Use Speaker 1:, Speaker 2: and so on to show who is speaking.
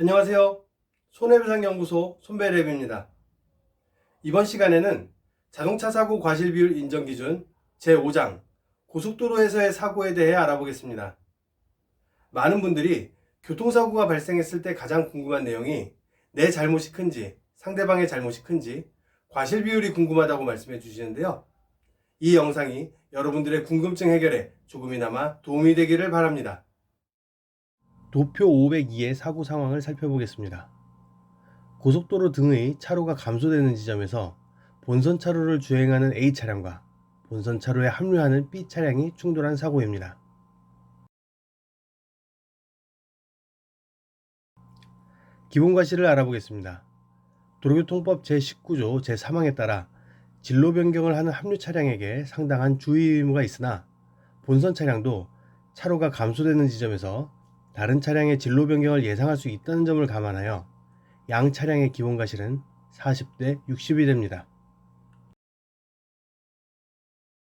Speaker 1: 안녕하세요. 손해배상연구소 손배랩입니다. 이번 시간에는 자동차 사고 과실 비율 인정 기준 제5장 고속도로에서의 사고에 대해 알아보겠습니다. 많은 분들이 교통사고가 발생했을 때 가장 궁금한 내용이 내 잘못이 큰지 상대방의 잘못이 큰지 과실 비율이 궁금하다고 말씀해 주시는데요. 이 영상이 여러분들의 궁금증 해결에 조금이나마 도움이 되기를 바랍니다. 도표 502의 사고 상황을 살펴보겠습니다. 고속도로 등의 차로가 감소되는 지점에서 본선 차로를 주행하는 A 차량과 본선 차로에 합류하는 B 차량이 충돌한 사고입니다. 기본 과실을 알아보겠습니다. 도로교통법 제19조 제3항에 따라 진로 변경을 하는 합류 차량에게 상당한 주의 의무가 있으나 본선 차량도 차로가 감소되는 지점에서 다른 차량의 진로 변경을 예상할 수 있다는 점을 감안하여 양 차량의 기본 과실은 40대 60이 됩니다.